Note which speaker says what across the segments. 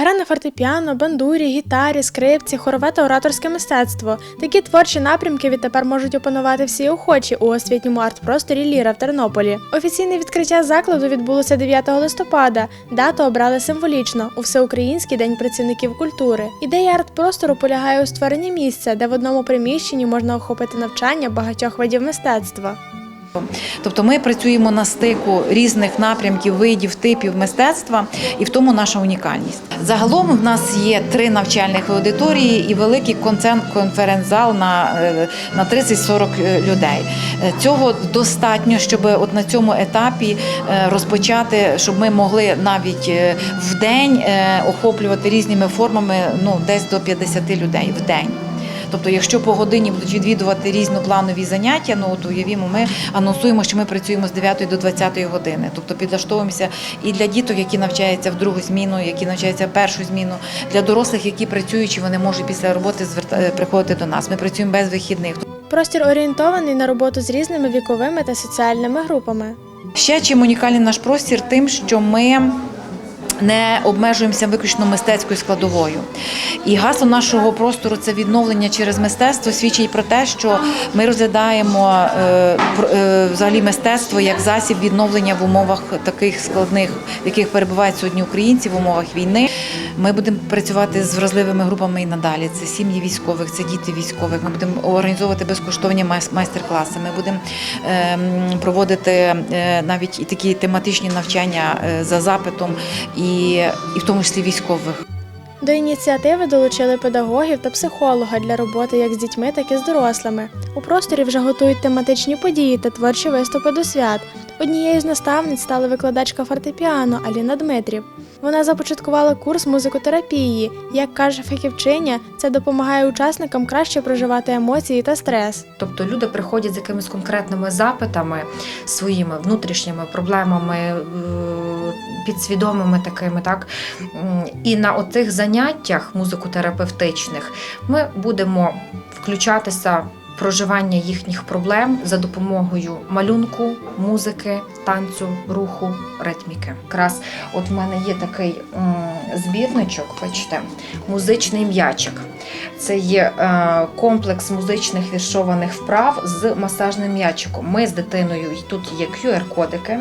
Speaker 1: Гра на фортепіано, бандурі, гітарі, скрипці, хорове та ораторське мистецтво. Такі творчі напрямки відтепер можуть опанувати всі охочі у освітньому арт-просторі Ліра в Тернополі. Офіційне відкриття закладу відбулося 9 листопада. Дату обрали символічно у Всеукраїнський день працівників культури. Ідея арт-простору полягає у створенні місця, де в одному приміщенні можна охопити навчання багатьох видів мистецтва.
Speaker 2: Тобто ми працюємо на стику різних напрямків, видів, типів мистецтва, і в тому наша унікальність. Загалом в нас є три навчальних аудиторії і великий концерт-конференц-зал на, е, на 30-40 людей. Е, Цього достатньо, щоб от на цьому етапі е, розпочати, щоб ми могли навіть е, в день е, охоплювати різними формами ну, десь до 50 людей в день. Тобто, якщо по годині будуть відвідувати різнопланові заняття, ну от уявімо, ми анонсуємо, що ми працюємо з 9 до 20 години. Тобто підлаштовуємося і для діток, які навчаються в другу зміну, які навчаються в першу зміну, для дорослих, які працюючи, вони можуть після роботи зверта- приходити до нас. Ми працюємо без вихідних.
Speaker 1: Простір орієнтований на роботу з різними віковими та соціальними групами.
Speaker 2: Ще чим унікальний наш простір, тим, що ми не обмежуємося виключно мистецькою складовою. І гасло нашого простору це відновлення через мистецтво свідчить про те, що ми розглядаємо е, е, взагалі мистецтво як засіб відновлення в умовах таких складних, в яких перебувають сьогодні українці в умовах війни. Ми будемо працювати з вразливими групами і надалі. Це сім'ї військових, це діти військових. Ми будемо організовувати безкоштовні майстер-класи. Ми будемо ем, проводити е, навіть і такі тематичні навчання за запитом, і, і в тому числі військових.
Speaker 1: До ініціативи долучили педагогів та психолога для роботи як з дітьми, так і з дорослими. У просторі вже готують тематичні події та творчі виступи до свят. Однією з наставниць стала викладачка фортепіано Аліна Дмитрів. Вона започаткувала курс музикотерапії. Як каже фахівчиня, це допомагає учасникам краще проживати емоції та стрес.
Speaker 3: Тобто люди приходять з якимись конкретними запитами, своїми внутрішніми проблемами, е, підсвідомими такими, так і на оцих заняттях музикотерапевтичних ми будемо включатися. Проживання їхніх проблем за допомогою малюнку, музики, танцю, руху, ритміки. Якраз от в мене є такий збірничок, бачите, музичний м'ячик. Це є е, комплекс музичних віршованих вправ з масажним м'ячиком. Ми з дитиною і тут є QR-кодики.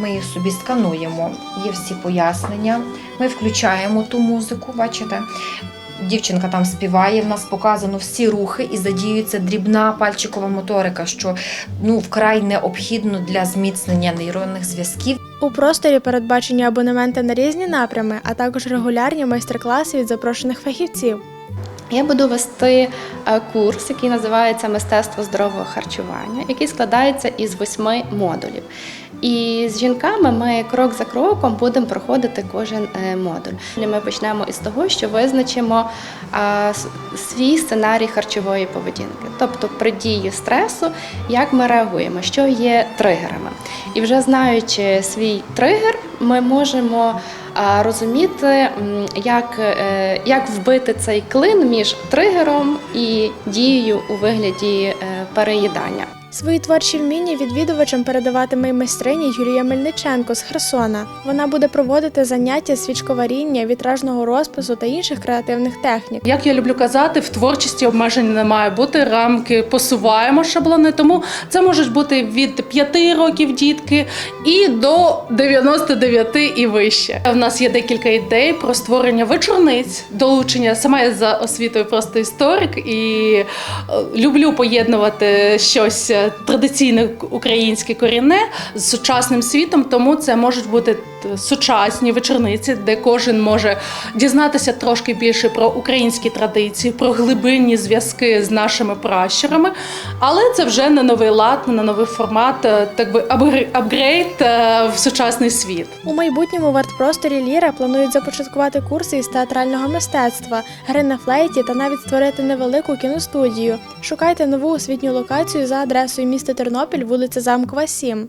Speaker 3: Ми їх собі скануємо, є всі пояснення. Ми включаємо ту музику, бачите. Дівчинка там співає, в нас показано всі рухи і задіюється дрібна пальчикова моторика, що ну вкрай необхідно для зміцнення нейронних зв'язків.
Speaker 1: У просторі передбачені абонементи на різні напрями, а також регулярні майстер-класи від запрошених фахівців.
Speaker 4: Я буду вести е, курс, який називається Мистецтво здорового харчування, який складається із восьми модулів. І з жінками ми крок за кроком будемо проходити кожен е, модуль. Ми почнемо із того, що визначимо свій сценарій харчової поведінки, тобто при дії стресу, як ми реагуємо, що є тригерами. І вже знаючи свій тригер, ми можемо розуміти, як, е, як вбити цей клин між тригером і дією у вигляді е, переїдання.
Speaker 1: Свої творчі вміння відвідувачам передаватиме й майстриня Юлія Мельниченко з Херсона. Вона буде проводити заняття свічковаріння, вітражного розпису та інших креативних технік.
Speaker 5: Як я люблю казати, в творчості обмежень не має бути. Рамки посуваємо шаблони. Тому це можуть бути від 5 років дітки і до 99 і вище. У нас є декілька ідей про створення вечорниць, долучення. Сама я за освітою просто історик і е, люблю поєднувати щось е, традиційне українське корінне з сучасним світом. Тому це можуть бути сучасні вечорниці, де кожен може дізнатися трошки більше про українські традиції, про глибинні зв'язки з нашими пращурами. Але це вже на новий лад, на новий формат, е, так би апгр- апгрейд е, в сучасний світ.
Speaker 1: У майбутньому в арт-просторі Ліра планують започаткувати курси із театрального мистецтва, гри на флейті та навіть створити невелику кіностудію. Шукайте нову освітню локацію за адресою міста Тернопіль, вулиця Замкова, 7.